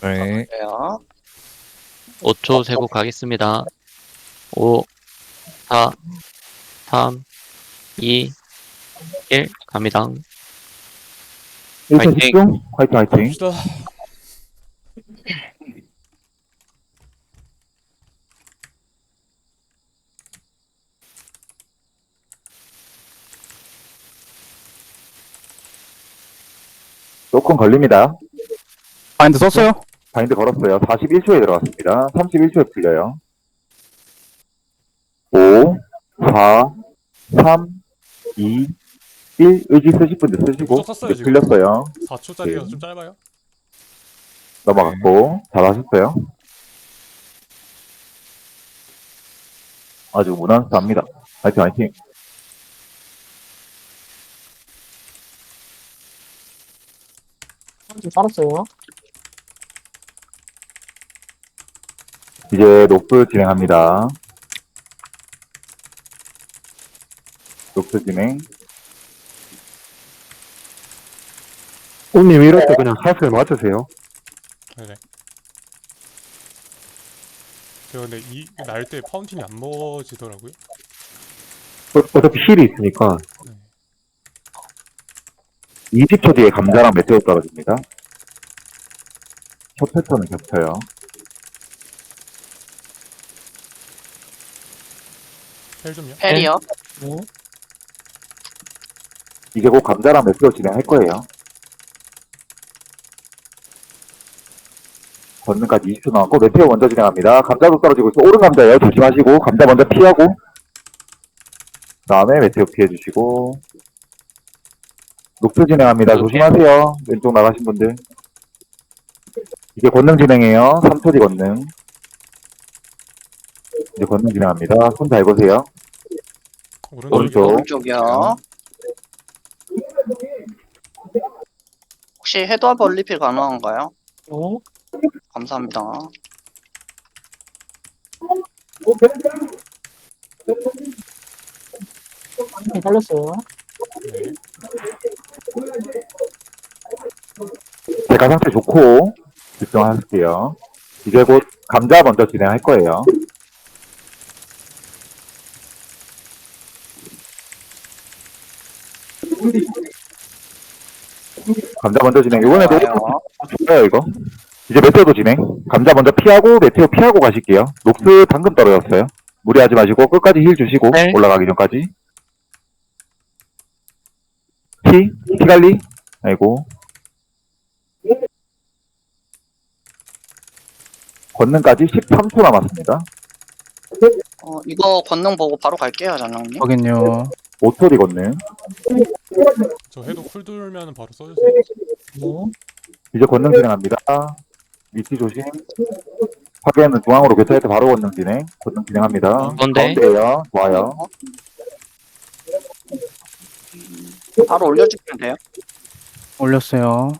네. 그래요. 5초 세고 가겠습니다. 5, 4, 3, 2, 1 갑니다. 1초 화이팅. 집중. 화이팅, 화이팅. 갑시다. 조금 걸립니다. 바인드 썼어요? 바인드 걸었어요. 41초에 들어갔습니다. 31초에 풀려요. 5, 4, 3, 2, 1. 의지 쓰실 분들 쓰시고. 또 썼어요, 지금. 풀렸어요. 4초짜리가 네. 좀 짧아요. 넘어갔고. 잘하셨어요. 아주 무난합니다. 화이팅, 화이팅. 좀 살았어요. 이제 녹두 진행합니다. 녹두 진행. 오님 이럴 때 그냥 사슬 맞으세요. 네네. 제가 근데 이 날 때 파운틴이 안 먹어지더라고요. 어, 어차피 힐이 있으니까. 20초 뒤에 감자랑 메테오 떨어집니다. 첫 패턴은 겹쳐요. 헬 좀요. 펠이요. 이제 곧 감자랑 메테오 진행할 거예요. 권능까지 20초 남았고 메테오 먼저 진행합니다. 감자도 떨어지고 있어. 오른 감자예요. 조심하시고 감자 먼저 피하고 그 다음에 메테오 피해주시고 녹두 진행합니다. 조심하세요. 왼쪽 나가신 분들. 이제 권능 진행해요. 3초 뒤 권능. 이제 권능 진행합니다. 손 잘 보세요. 오른쪽. 오른쪽. 오른쪽이요. 혹시 헤드업 리필 가능한가요? 감사합니다. 살렸어요. 네. 제가 상태 좋고 집중하실게요. 이제 곧 감자 먼저 진행할 거예요. 감자 먼저 진행. 이번에도 좋아요. 좋아요 이거. 이제 메테오도 진행. 감자 먼저 피하고 메테오 피하고 가실게요. 녹스 방금 떨어졌어요. 무리하지 마시고 끝까지 힐 주시고 네. 올라가기 전까지. 피, 피 관리. 아이고. 권능까지 13초 남았습니다. 어, 이거 권능 보고 바로 갈게요, 장영님. 확인요. 5초 뒤 권능. 저 해도 쿨 돌면 바로 써주세요. 이제 권능 진행합니다. 위치 조심. 파괴는 중앙으로 교차할 때 바로 권능 진행. 권능 진행합니다. 가운데. 가운데요. 좋아요. 바로 올려주면 돼요. 올렸어요.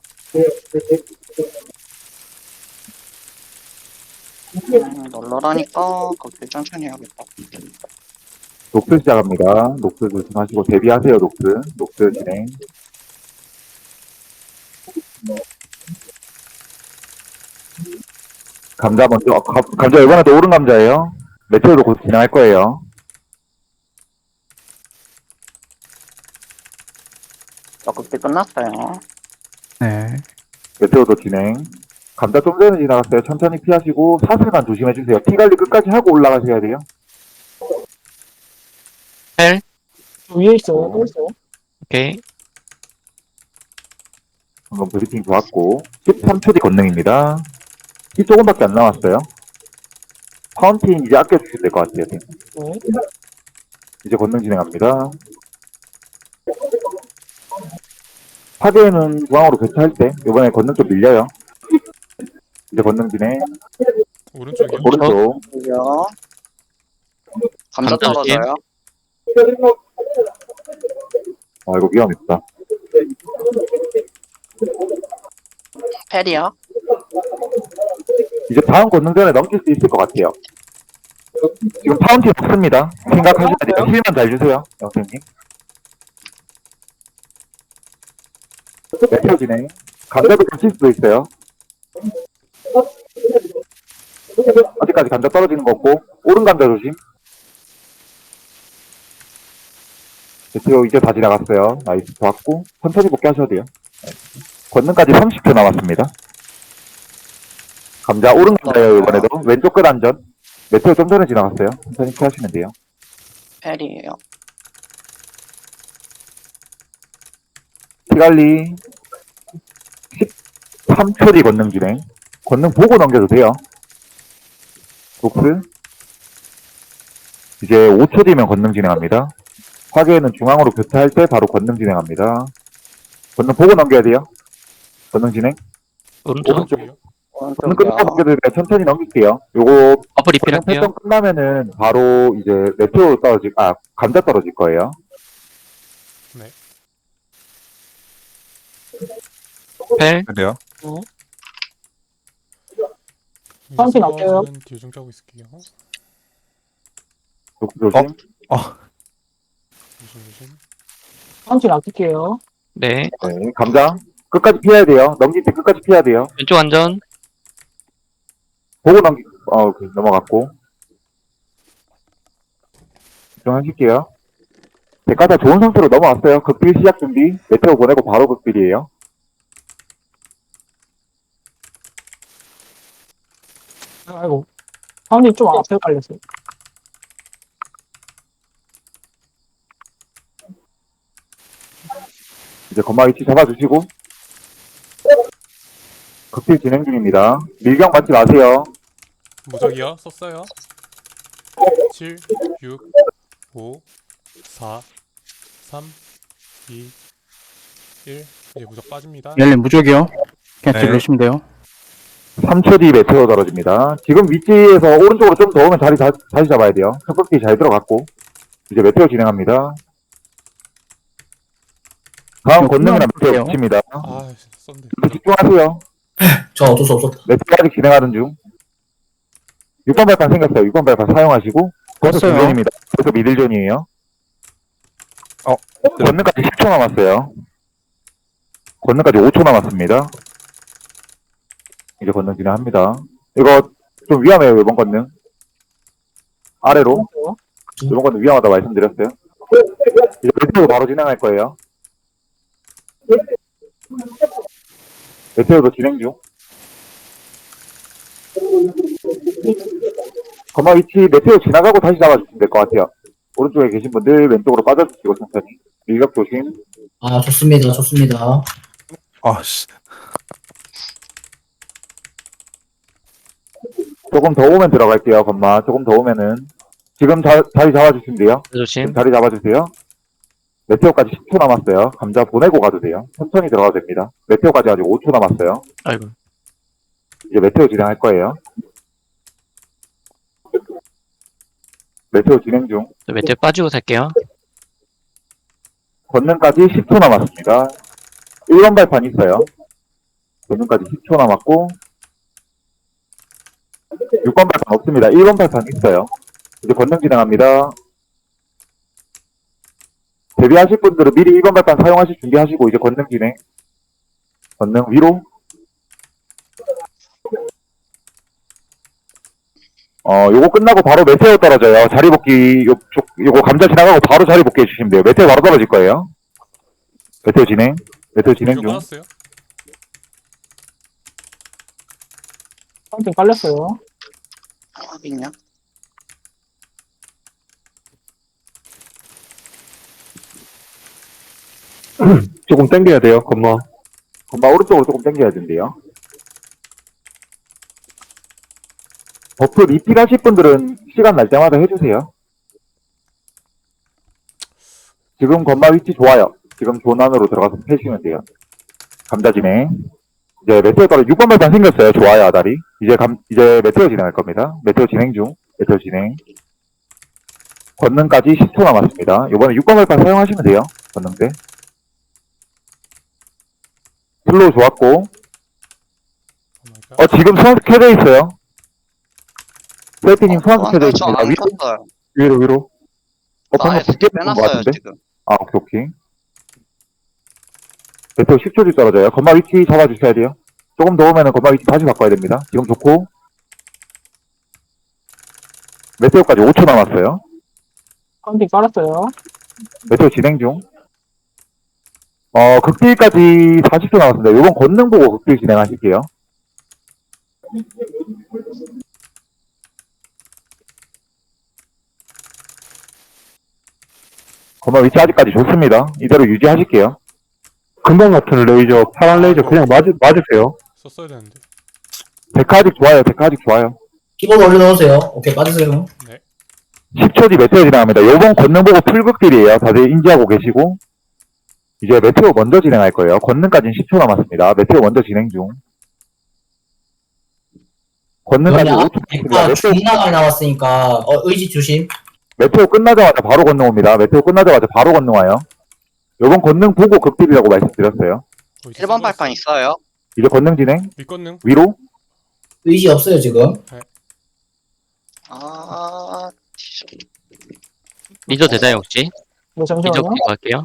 음, 널널하니까 그렇게 천천히 해야겠다. 녹스 시작합니다. 녹스 조심하시고 대비하세요. 녹스. 녹스 진행. 감자 먼저. 어, 감- 감자 이번에도 오른 감자예요. 메테오도 곧 진행할 거예요. 적극대 끝났어요. 네. 메테오도 진행. 감자 좀 전에 지나갔어요. 천천히 피하시고 사슬만 조심해 주세요. 피 관리 끝까지 하고 올라가셔야 돼요. 위에 있어요. 또 있어요. 오케이. 방금 브리핑 좋았고 13초 뒤 건능입니다. 피 조금밖에 안 남았어요. 파운틴 이제 아껴주셔야 될것 같아요. 이제 건능 진행합니다. 파괴는 중앙으로 교차할 때 이번에 건능 좀 밀려요. 이제 건능 진행 오른쪽이요. 오른쪽 여기요. 감자 감자 떨어져요. 아 이거 위험했다. 펠이요. 이제 다음 건능 전에 넘길 수 있을 것 같아요. 지금 파운틴 없습니다. 생각하셔야 돼요. 힐만 잘 주세요, 영생님. 메테오 진행. 감자도 겹칠 수도 있어요. 아직까지 감자 떨어지는 거 없고 오른 감자 조심 메테오 이제 다 지나갔어요. 나이스. 좋았고 천천히 복귀 하셔도 돼요. 나이스. 권능까지 30초 남았습니다. 감자 오른 감자예요 이번에도. 왼쪽 끝 안전. 메테오 좀 전에 지나갔어요. 천천히 피하시면 돼요. 펠이에요. 피갈리 13초 뒤 권능 진행. 권능 보고 넘겨도 돼요. 녹스 이제 5초 뒤면 권능 진행합니다 화계에는 중앙으로 교차할 때 바로 권능 진행합니다 권능 보고 넘겨야 돼요 권능 진행 오른쪽. 오른쪽 권능. 끝나고 넘겨도 돼요 권능 넘길게요 요거 권능 리필할게요. 패턴 끝나면은 바로 이제 메테오 떨어질 아 감자 떨어질 거예요 펠. 그래요? 파운틴 아껴요. 뒤에 좀 짜고 있을게요. 녹스 조심 조심 조심. 파운틴 아낄게요. 네. 네, 감자 끝까지 피해야 돼요 넘길 때 끝까지 피해야 돼요 왼쪽 안전. 보고 넘기, 어, 그, 넘어갔고. 집중하실게요. 대가 다 좋은 상태로 넘어왔어요. 극딜 시작 준비. 메테오 보내고 바로 극딜이에요. 아이고. 파운틴 좀 앞에 깔렸어요. 이제 건마 위치 잡아주시고. 극딜 진행 중입니다. 밀경 맞지 마세요. 무적이요. 썼어요. 7, 6, 5, 4, 3, 2, 1. 이제 무적 빠집니다. 열린 무적이요. 그냥 네. 들으시면 돼요. 3초 뒤 메테오 떨어집니다. 지금 위치에서 오른쪽으로 좀 더 오면 자리 다, 다시 잡아야 돼요. 첫잘 들어갔고. 이제 메테오 진행합니다. 다음 어, 권능이나 볼게요. 붙입니다. 아, 썼는데. 집중하세요. 저 어쩔 수 없었다. 메테오 아직 진행하는 중. 6번 발판 생겼어요. 6번 발판 사용하시고. 벌써 됐어요. 미들존입니다. 벌써 미들존이에요. 어, 권능까지 10초 남았어요. 권능까지 5초 남았습니다. 이제 권능 진행합니다. 이거 좀 위험해요, 이번 권능. 아래로. 이번 권능 위험하다고 말씀드렸어요. 이제 메테오 바로 진행할 거예요. 메테오도 진행 중. 건마 위치 메테오 지나가고 다시 잡아주시면 될 것 같아요. 오른쪽에 계신 분들 왼쪽으로 빠져주시고 천천히. 밀격 조심. 아, 좋습니다. 좋습니다. 아씨 조금 더 오면 들어갈게요, 건마. 조금 더 오면은. 지금 자, 자리 잡아주시면 돼요. 조심. 지금 자리 잡아주세요. 메테오까지 10초 남았어요. 감자 보내고 가도 돼요. 천천히 들어가도 됩니다. 메테오까지 아직 5초 남았어요. 아이고. 이제 메테오 진행할 거예요. 메테오 진행 중. 저 메테오 빠지고 살게요. 권능까지 10초 남았습니다. 1번 발판 있어요. 권능까지 10초 남았고 6번 발판 없습니다. 1번 발판 있어요. 이제 권능 진행합니다. 데뷔하실 분들은 미리 1번 발판 사용하실 준비하시고 이제 권능 진행. 권능 위로. 어, 요거 끝나고 바로 메테오 떨어져요. 자리 복귀, 요, 쪽, 요거 감자 지나가고 바로 자리 복귀 해 주시면 돼요. 메테오 바로 떨어질 거예요. 메테오 진행. 메테오 진행 중. 빠졌어요. 파운틴 깔렸어요. 조금 당겨야 돼요, 건마. 건마 오른쪽으로 조금 당겨야 된대요. 버프 리필 하실 분들은 시간 날 때마다 해주세요. 지금 건마 위치 좋아요. 지금 존 안으로 들어가서 패시면 돼요. 감자 진행. 이제 메테오 따라 6번 발판 생겼어요. 좋아요, 아다리. 이제 감, 이제 메테오 진행할 겁니다. 메테오 진행 중. 메테오 진행. 권능까지 10초 남았습니다. 이번에 6번 발판 사용하시면 돼요. 권능대. 슬로우 좋았고. 어, 지금 소환수 켜져 있어요. 세이피님 소환수 켜져 완전 있습니다. 위로. 위로, 위로. 어, 나 방금 두개 본것 빼놨어요 같은데? 지금. 아, 오케이, 오케이. 대표 10초 뒤 떨어져요. 건마 위치 잡아주셔야 돼요. 조금 더 오면은 건마 위치 다시 바꿔야 됩니다. 지금 좋고. 메테오까지 5초 남았어요. 파운틴 깔았어요. 메테오 진행 중. 어, 극딜까지 40초 남았습니다. 요번 권능 보고 극딜 진행하실게요. 건너 위치 아직까지 좋습니다. 이대로 유지하실게요. 금방 같은 레이저, 파란 레이저 그냥 맞, 맞으세요. 썼어야 되는데. 데카 아직 좋아요. 데카 아직 좋아요. 키보드 올려놓으세요. 오케이, 빠지세요. 10초 뒤 메테오 진행합니다. 요번 권능 보고 풀극딜이에요. 다들 인지하고 계시고. 이제 메테오 먼저 진행할 거예요. 권능까지는 10초 남았습니다. 메테오 먼저 진행 중. 권능까지 그러냐? 5초 남았습니다. 아, 메테오, 존나 많이 남았으니까, 어, 의지 조심. 메테오 끝나자마자 바로 권능 옵니다. 메테오 끝나자마자 바로 권능 와요. 요번 권능 보고 극딜이라고 말씀드렸어요. 어, 이제 1번 써버렸어. 발판 있어요. 이제 권능 진행. 윗건능. 위로. 의지 없어요, 지금. 아, 리저 되자요 혹시? 이거 리저 잠시만요. 갈게요.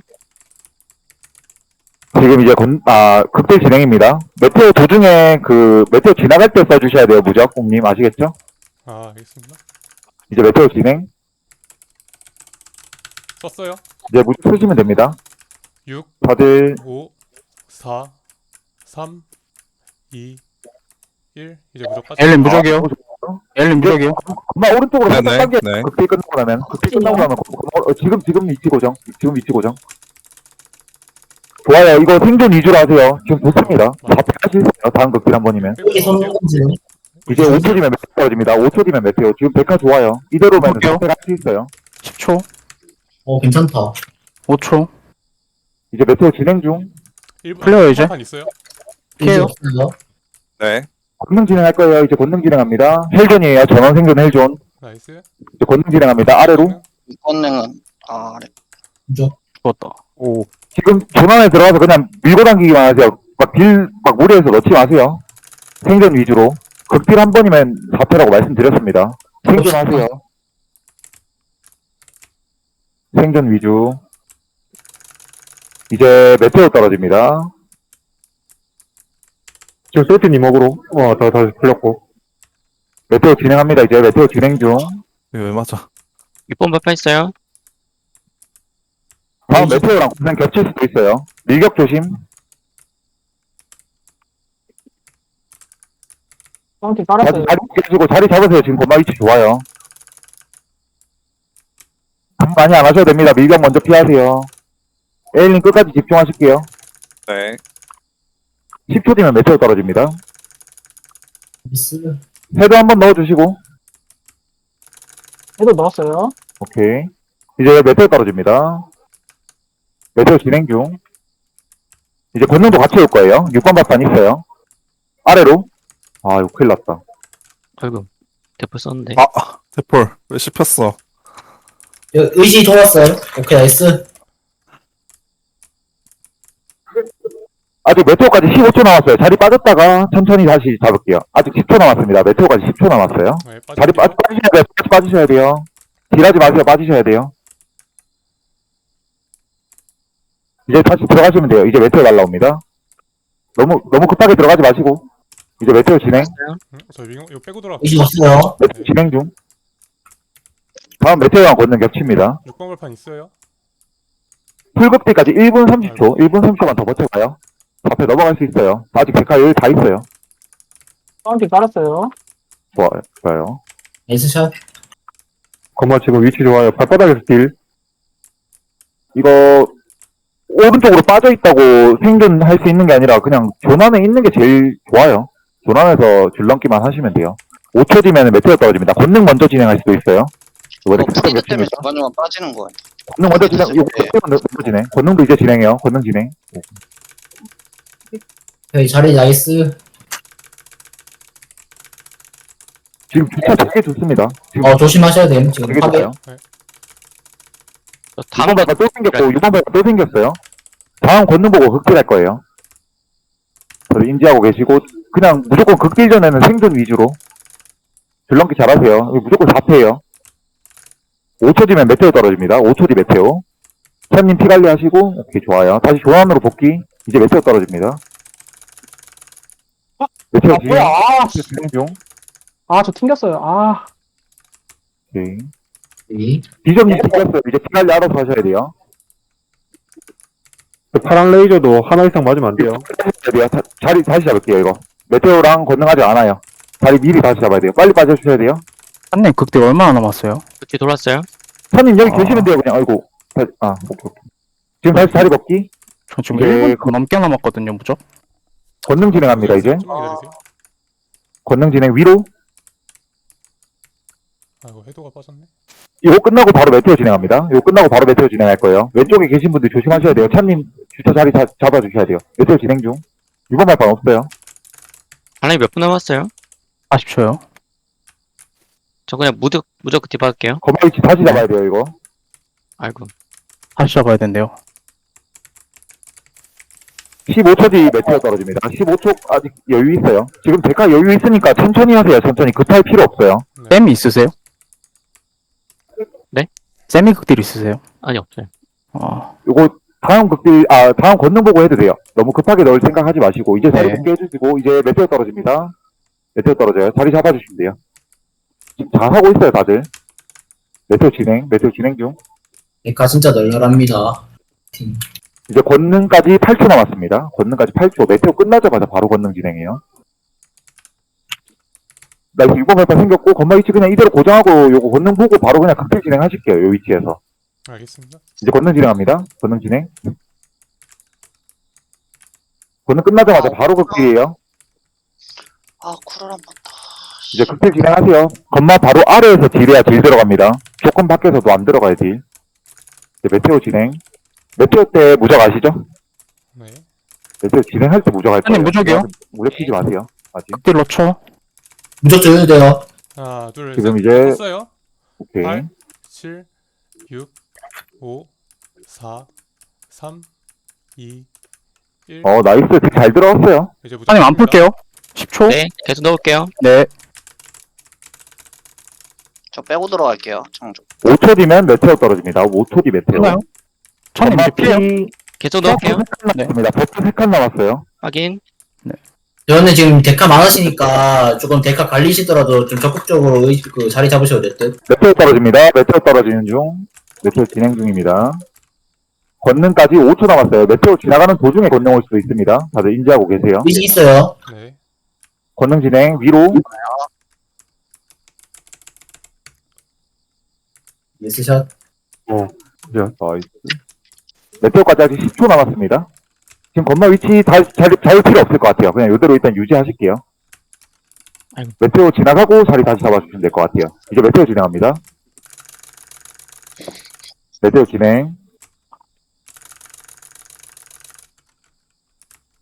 지금 이제 권, 아, 극딜 진행입니다. 메테오 도중에 그, 메테오 지나갈 때 써주셔야 돼요. 무적 공님. 아시겠죠? 아, 알겠습니다. 이제 메테오 진행. 썼어요. 이제 무적 쓰시면 됩니다. 6, 다들 5, 4, 3, 2, 1. 이제 무적 빠져. 엘린 무적이요. 엘린 무적이요. 엄마 오른쪽으로 살짝 네네. 당겨. 네. 극딜 끝나고 나면. 극딜 끝나고 나면. 어, 어, 지금, 지금 위치 고정. 지금 위치 고정. 좋아요. 이거 생존 위주로 하세요. 지금 좋습니다. 4패 하실 수 있어요. 다음 극딜 한 번이면. 이제 5초 뒤면 메테오 떨어집니다. 5초 뒤면 메테오. 지금 백화 좋아요. 이대로면 볼게요. 4패 할수 있어요. 10초, 어, 괜찮다. 5초. 이제 메테오 진행 중. 1번 풀려요, 이제? 있어요. 피해요. 없어요. 네. 권능 진행할 거예요. 이제 권능 진행합니다. 헬존이에요. 전원 생존 헬존. 나이스. 이제 권능 진행합니다. 아래로. 이 권능은 아, 네. 무적. 죽었다. 오. 지금 전원에 들어가서 그냥 밀고 당기기만 하세요. 막 딜, 막 무리해서 넣지 마세요. 생존 위주로. 극딜 한 번이면 4패라고 말씀드렸습니다. 생존하세요. 생존 위주. 이제 메테오 떨어집니다. 지금 세트님 먹으로. 와, 다, 다시 풀렸고. 메테오 진행합니다. 이제 메테오 진행 중. 이거 왜 맞아? 6번 발판 있어요. 다음 메테오랑 그냥 겹칠 수도 있어요. 밀격 조심. 자리, 깔았어요. 자리 깨지고 자리 잡으세요. 지금 건마 위치 좋아요. 음, 많이 안 하셔도 됩니다. 밀격 먼저 피하세요. 에일린 끝까지 집중하실게요. 네. 10초 뒤면 메테오 떨어집니다. 미스. 헤드 한번 넣어주시고. 얘도 넣었어요. 오케이. 이제 메테오 떨어집니다. 메테오 진행 중. 이제 권능도 같이 올 거예요. 6번 발판 있어요. 아래로. 아, 이거 큰일 났다. 아이고 대포 썼는데. 아, 대폴. 왜 씹혔어? 여- 의지 돌았어요. 오케이, 나이스. 아직 메테오까지 15초 남았어요. 자리 빠졌다가 천천히 다시 잡을게요. 아직 10초 남았습니다. 메테오까지 10초 남았어요. 네, 자리 빠. 빠지셔야 돼요. 빠지, 빠지셔야 돼요. 딜하지 마세요. 빠지셔야 돼요. 이제 다시 들어가시면 돼요. 이제 메테오 날라옵니다. 너무, 너무 급하게 들어가지 마시고. 이제 메테오 진행. 응, 저 이거, 이거 빼고 돌아. 의지 없어요. 메테오 진행 중. 다음 메테오랑 걷는 겹칩니다. 6번 발판 있어요. 풀급대까지 1분 30초, 1분 30초만 더 버텨봐요. 앞에 넘어갈 수 있어요. 아직 데카 여기 다 있어요. 파운틴 깔았어요. 좋아요. 좋아요. 나이스 샷. 건마 지금 위치 좋아요. 발바닥에서 딜. 이거 오른쪽으로 빠져 있다고 생존할 수 있는 게 아니라 그냥 조난에 있는 게 제일 좋아요. 조난에서 줄넘기만 하시면 돼요. 5초 뒤면 메테오 떨어집니다. 권능 먼저 진행할 수도 있어요. 이번에 프리드 때문에 중간중간 빠지는 거예요. 권능 먼저 진행, 이거 네. 먼저 진행. 권능도 이제 진행해요. 권능 진행. 오케이, 자리 나이스. 지금 주차 되게 좋습니다. 지금 어, 조심하셔야 돼요. 지금 되게 파괴. 좋아요. 저 다음 6번 발판 또 생겼고 6번 발판 또 생겼어요. 다음 권능 보고 극딜할 거예요. 저를 인지하고 계시고 그냥 무조건 극딜 전에는 생존 위주로 줄넘기 잘하세요. 이거 무조건 4패예요. 5초 뒤면 메테오 떨어집니다. 5초 뒤 메테오. 선님 피 관리하시고 오케이 좋아요. 다시 조안으로 복귀. 이제 메테오 떨어집니다. 메테오 아, 뭐야. 아, 씨. 진행 중. 아, 저 튕겼어요. 아, 오케이. 이. 비점님 찍혔어요. 이제 피관리 알아서 하셔야 돼요. 그 파란 레이저도 하나 이상 맞으면 안 돼요. 돼요. 자, 자리 다시 잡을게요, 이거. 메테오랑 권능하지 않아요. 자리 미리 다시 잡아야 돼요. 빨리 빠져주셔야 돼요. 한님 극대 얼마나 남았어요? 그때 돌았어요? 선님 여기 아. 계시면 돼요, 그냥. 아이고. 다- 아, 오케이, 오케이. 지금 다시 자리 먹기. 저 지금 네. 1분 넘게 남았거든요 무적 권능 진행합니다, 이제. 좀만 기다리세요. 권능 진행 위로. 아이고 해도가 빠졌네. 이거 끝나고 바로 메테오 진행합니다. 이거 끝나고 바로 메테오 진행할 거예요. 왼쪽에 계신 분들 조심하셔야 돼요. 찬님 주차 자리 자, 잡아주셔야 돼요. 메테오 진행 중. 이번 발판 없어요. 바람이 몇 분 남았어요? 40초요 저 그냥 무적, 무적 그때 받을게요. 건마 위치 다시 잡아야 돼요, 이거. 아이고. 다시 잡아야 된대요 15초 뒤 메테오 떨어집니다. 15초 아직 여유 있어요. 지금 데카 여유 있으니까 천천히 하세요. 천천히 급할 필요 없어요. 쌤이 있으세요? 네? 쌤이 극딜 있으세요? 아니, 없어요. 아 요거 다음 극딜 아 다음 권능 보고 해도 돼요. 너무 급하게 넣을 생각하지 마시고 이제 자리 네. 복귀 해 주시고 이제 메테오 떨어집니다. 메테오 떨어져요. 자리 잡아주시면 돼요. 지금 잘 하고 있어요, 다들. 메테오 진행, 메테오 진행 중. 데카 진짜 널널합니다. 팀. 이제 권능까지 8초 남았습니다. 권능까지 8초. 메테오 끝나자마자 바로 권능 진행해요. 나 이거 6번 발판 생겼고 건마 위치 그냥 이대로 고정하고 요거 권능 보고 바로 그냥 극딜 진행하실게요. 요 위치에서. 알겠습니다. 이제 권능 진행합니다. 권능 진행. 권능 끝나자마자 바로 극딜이에요. 아 쿨을 한번 더. 이제 극딜 진행하세요. 건마 바로 아래에서 딜해야 딜 들어갑니다. 조건 밖에서도 안 들어가야 딜. 이제 메테오 진행. 메테오 때 무적 아시죠? 네. 메테오 진행할 때 무적 할 거예요. 아니, 무적이요? 물레 피지 마세요. 아직. 극딜 넣죠 무적 줘도 돼요. 하나, 둘, 지금 셋. 이제- 했어요. 오케이. 8, 7, 6, 5, 4, 3, 2, 1. 어, 나이스. 딜잘 들어왔어요. 이제 무조건 한님 안. 풀게요 10초 네, 계속 넣을게요. 네 저 빼고 들어갈게요. 창조. 5초 뒤면 메테오 떨어집니다. 5초 뒤 메테오. 끝나요? 찬님 건마 이제 피해요 피 계속 넣을게요. 네. 버프 3칸 남았어요. 확인. 저는 지금 데카 많으시니까 조금 데카 갈리시더라도 좀 적극적으로 의- 그 자리 잡으셔도 될 듯. 메테오 떨어집니다. 메테오 떨어지는 중. 메테오 진행 중입니다. 권능까지 5초 남았어요. 메테오 지나가는 도중에 권능 올 수도 있습니다. 다들 인지하고 계세요. 의지 있어요. 네. 권능 진행 위로. 예스샷. 나이스. 메테오까지 아직 10초 남았습니다. 지금 건마 위치 다, 잘, 잘 필요 없을 것 같아요. 그냥 이대로 일단 유지하실게요. 아이고. 메테오 지나가고 자리 다시 잡아주시면 될 것 같아요. 이제 메테오 진행합니다. 메테오 진행.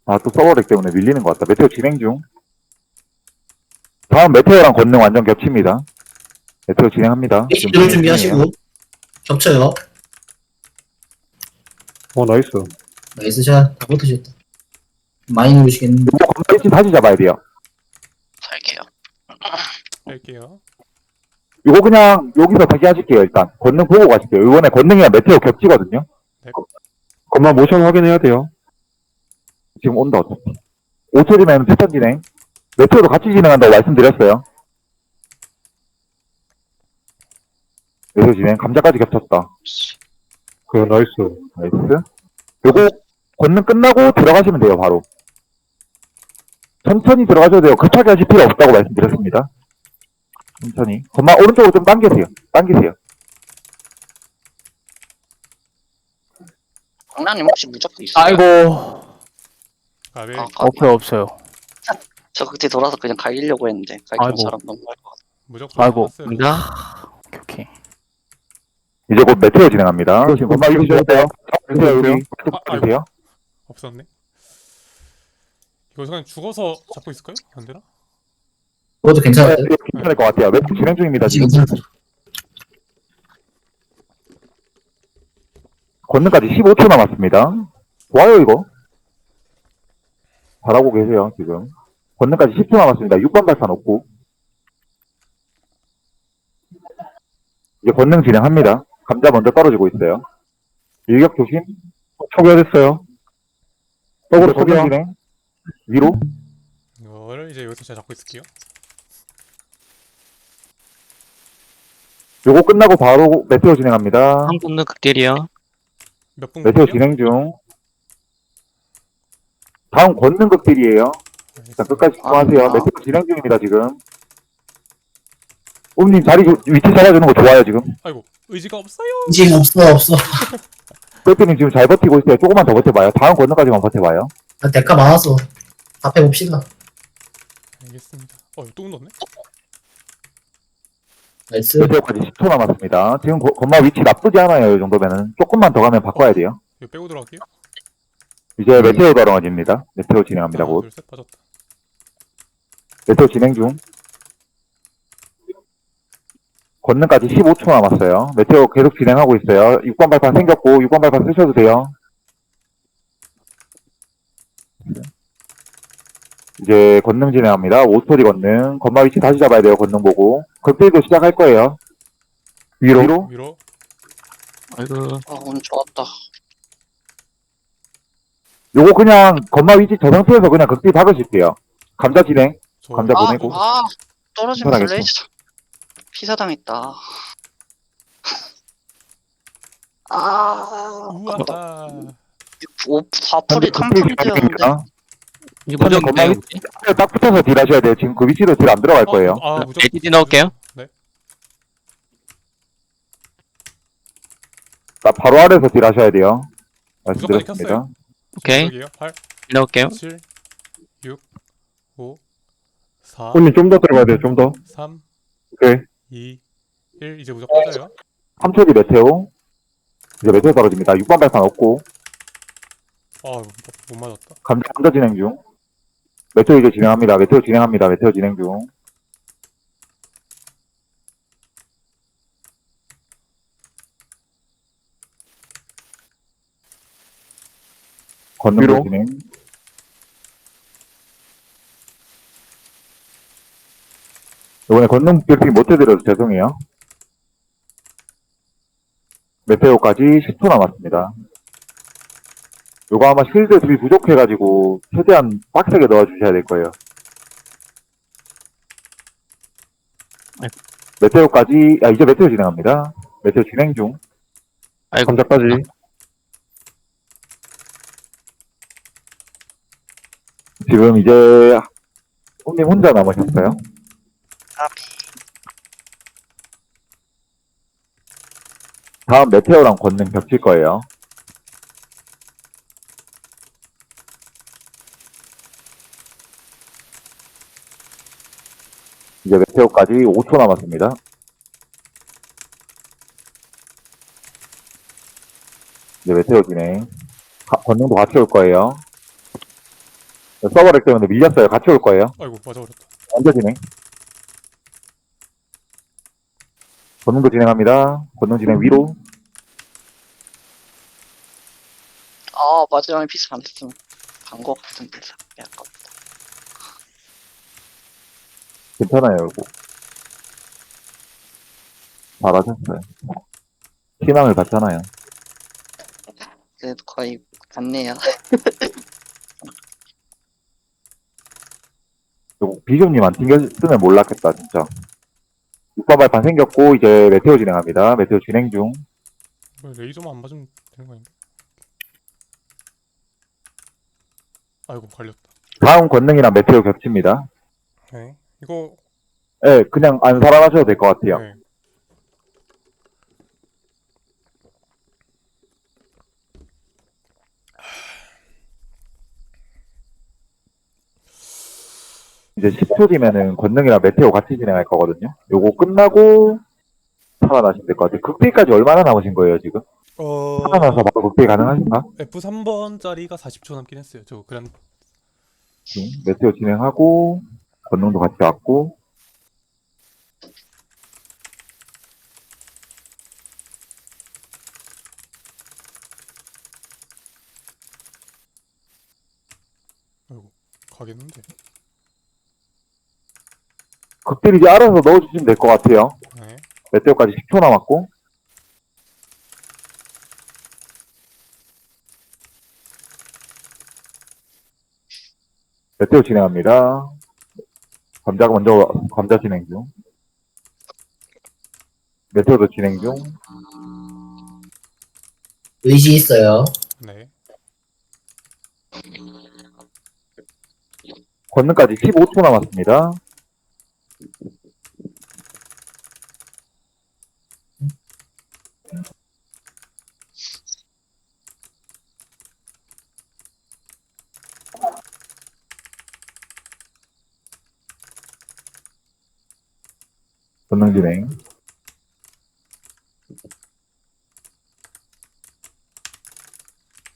아, 또 서버렉 때문에 밀리는 것 같다. 메테오 진행 중. 다음 메테오랑 권능 완전 겹칩니다. 메테오 진행합니다. 의지 지금 진행 중이에요. 준비하시고. 겹쳐요. 어, 나이스. 나이스 샷. 다 버티셨다. 많이 누르시겠는데. 위치 다시 잡아야 돼요. 살게요. 뺄게요. 이거 그냥 여기서 다시 하실게요 일단 권능 보고 가실게요 이번에 권능이랑 메테오 겹치거든요 건마 모션 확인해야 돼요. 지금 온다 어차피 5초 뒤면 패턴 진행 메테오도 같이 진행한다고 말씀드렸어요 메테오 진행 감자까지 겹쳤다 그, 나이스. 나이스 요거 권능 끝나고 들어가시면 돼요 바로. 천천히 들어가셔도 돼요. 급하게 하실 필요 없다고 말씀드렸습니다. 천천히. 건마 오른쪽으로 좀 당기세요. 당기세요. 강남님 혹시 무적도 있어요? 아이고. 아, 네. 아, 없어요 없어요. 저 그때 돌아서 그냥 갈리려고 했는데 갈기는 아이고. 사람 너무 많을 것 같아. 무조건 아이고. 남았어요. 갑니다. 오케이 오케이. 이제 곧 메테오 진행합니다. 건마 위치 주세요. 주세요 여기. 아, 아이고. 주세요 없었네. 이거 그냥 죽어서 잡고 있을까요? 안 되나? 그것도 괜찮을 네, 듯. 괜찮을 것 같아요. 웹툰 진행 중입니다. 지금. 권능까지 15초 남았습니다. 좋아요 이거. 잘하고 계세요 지금. 권능까지 10초 남았습니다. 6번 발판 없고. 이제 권능 진행합니다. 감자 먼저 떨어지고 있어요. 일격 조심. 초기화됐어요. 떡으로 권능 진행. 위로. 이거를 이제 여기서 제가 잡고 있을게요. 요거 끝나고 바로 메테오 진행합니다. 한 분은 극딜이요. 몇 분 메테오 진행 중. 다음 권능 극딜이에요. 자, 끝까지 집중하세요. 아. 메테오 진행 중입니다, 지금. 옴님 자리, 조- 위치 잡아주는 거 좋아요, 지금. 아이고 의지가 없어요. 지금 없어 없어. 빼빼님 지금 잘 버티고 있어요. 조금만 더 버텨봐요. 다음 권능까지만 버텨봐요. 나 데카 많았어. 다 빼봅시다. 알겠습니다. 어또 넣네. 나이스. 메테오까지 10초 남았습니다. 지금 거- 건마 위치 나쁘지 않아요, 이 정도면은. 조금만 더 가면 바꿔야 돼요. 이거 빼고 들어갈게요. 이제 메테오 발언입니다. 메테오 진행합니다, 하나 곧. 둘 셋 빠졌다. 메테오 진행 중. 권능까지 15초 남았어요. 메테오 계속 진행하고 있어요. 6번 발판 생겼고, 6번 발판 쓰셔도 돼요. 이제 권능 진행합니다. 5스토리 권능. 건마 위치 다시 잡아야 돼요, 권능 보고. 극딜도 시작할 거예요. 위로. 위로. 위로 아이고. 아, 오늘 좋았다. 요거 그냥 건마 위치 저 상태에서 그냥 극딜 박으실게요. 감자 진행. 저 감자 아, 보내고. 아, 떨어지면. 블레이즈. 피사당했다. 아, 우와. 오, 4풀이 극딜 3풀이 되었는데. 이거 무조건 딱 붙어서 딜 하셔야 돼요. 지금 그 위치로 딜 안 들어갈 거예요. 아 무조건. LTD 넣을게요. 네. 딱 바로 아래에서 딜 하셔야 돼요. 말씀드렸습니다. 오케이. 여기요. 8, 넣을게요. 7, 6, 5, 4, 오님 좀더 들어가야 돼요, 좀 더. 3, 오케이. 2, 1 이제 무조건 빠져요. 3초 뒤 메테오. 이제 메테오 떨어집니다. 6번 발판 없고, 아못 맞았다. 감자, 감자 진행 중. 메테오 이제 진행합니다. 메테오 진행합니다. 메테오 진행 중. 건너로 위로. 진행. 이번에 건능 빌딩 못 해드려서 죄송해요. 메테오까지 10초 남았습니다. 요거 아마 실드 둘이 부족해가지고 최대한 빡세게 넣어주셔야 될 거예요. 네. 메테오까지, 아, 이제 메테오 진행합니다. 메테오 진행 중. 아이고. 감자까지. 지금 이제, 손님 혼자 남으셨어요. 까비. 다음 메테오랑 권능 겹칠 거예요. 이제 메테오까지 5초 남았습니다. 이제 메테오 진행. 가- 권능도 같이 올 거예요. 서버렉 때문에 밀렸어요. 같이 올 거예요. 아이고 맞아버렸다. 먼저 진행. 권능도 진행합니다. 권능 진행 위로. 아, 마지막에 피스 안 됐으면 간거 같은데. 약간. 괜찮아요, 이거. 잘하셨어요. 희망을 갖잖아요. 그래도 거의 같네요. 이거 비숍님 안 튕겼으면 몰랐겠다, 진짜. 6번 발판 생겼고, 이제 메테오 진행합니다. 메테오 진행 중. 뭐 레이저만 안 맞으면 되는 거 아닌가? 아이고 걸렸다. 다음 권능이랑 메테오 겹칩니다. 네. 이거 예, 그냥 안 살아나셔도 될 것 같아요. 네. 이제 10초 뒤면은 권능이랑 메테오 같이 진행할 거거든요. 요거 끝나고 살아나시면 될 것 같아요. 극딜까지 얼마나 남으신 거예요, 지금? 어 살아나서 바로 극딜 가능하신가? F3번짜리가 40초 남긴 했어요. 저 그냥 네, 메테오 진행하고 권능도 같이 왔고 아이고 가겠는데. 극딜 이제 알아서 넣어주시면 될 것 같아요. 네. 메테오까지 10초 남았고 메테오 진행합니다. 감자가 먼저 감자 진행 중. 메테오도 진행 중. 의지 있어요. 네. 권능까지 15초 남았습니다. 권능 진행.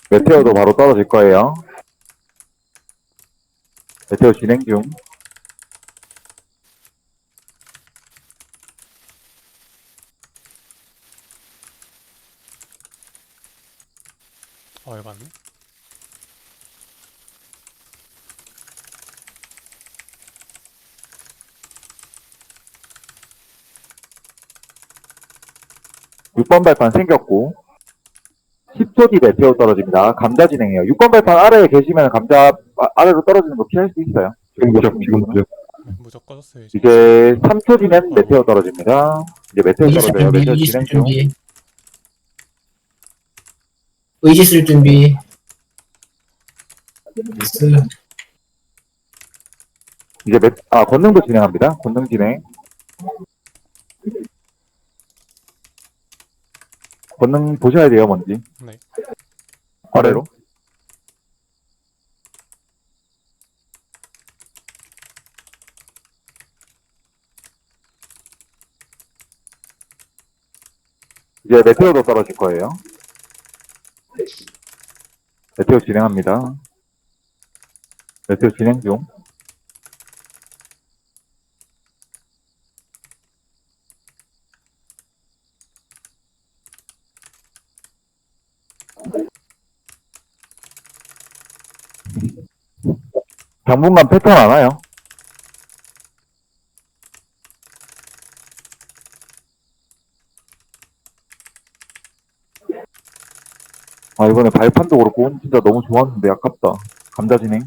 메테오도 바로 떨어질 거예요. 메테오 진행 중. 아, 이거 맞네. 육번 발판 생겼고 10초 뒤 메테오 떨어집니다. 감자 진행해요. 6번 발판 아래에 계시면 감자 아, 아래로 떨어지는 거 피할 수 있어요. 지금 무적, 지금 무적. 네, 무적 꺼졌어요, 이제. 이제 3초 뒤면 메테오 떨어집니다. 이제 메테오 떨어져요. 메테오 진행 쓸 중. 준비. 의지 쓸 준비. 나이스. 이제 메, 아 권능도 진행합니다. 권능 진행. 권능 보셔야 돼요, 뭔지. 네. 아래로. 이제 메테오도 떨어질 거예요. 메테오 진행합니다. 메테오 진행 중. 당분간 패턴 안 와요. 아, 이번에 발판도 그렇고, 운 진짜 너무 좋았는데, 아깝다. 감자 진행.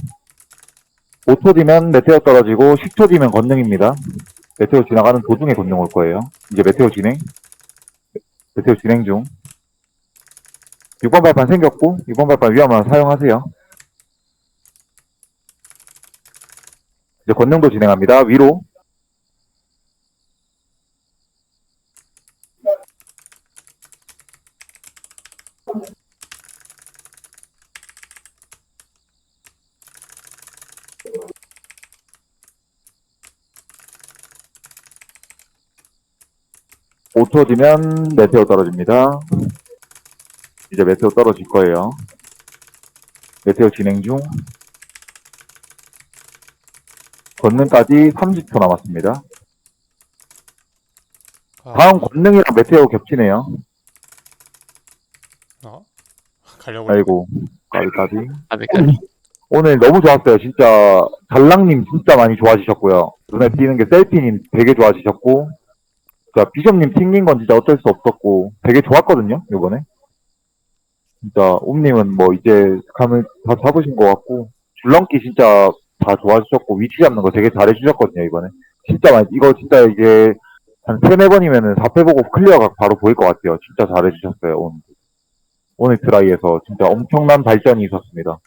5초 뒤면 메테오 떨어지고, 10초 뒤면 건능입니다. 메테오 지나가는 도중에 건능 올 거예요. 이제 메테오 진행. 메테오 진행 중. 6번 발판 생겼고, 6번 발판 위험하면 사용하세요. 이제 권능도 진행합니다. 위로. 오초 뒤면 메테오 떨어집니다. 이제 메테오 떨어질 거예요. 메테오 진행 중. 권능까지 30초 남았습니다. 아, 다음 권능이랑 메테오 겹치네요. 어? 가려고. 아이고, 까비까비. 아, 몇 개? 오늘 너무 좋았어요. 진짜, 달랑님 진짜 많이 좋아지셨고요. 눈에 띄는 게 셀피님 되게 좋아지셨고, 자, 비숍님 튕긴 건 진짜 어쩔 수 없었고, 되게 좋았거든요, 요번에. 진짜, 옴님은 뭐 이제 감을 다 잡으신 것 같고, 줄넘기 진짜 다 좋아지셨고, 위치 잡는 거 되게 잘해주셨거든요, 이번에. 진짜 많이, 이거 진짜 이게 한 세네 번이면은 4패 보고 클리어가 바로 보일 것 같아요. 진짜 잘해주셨어요, 오늘. 오늘 드라이에서 진짜 엄청난 발전이 있었습니다.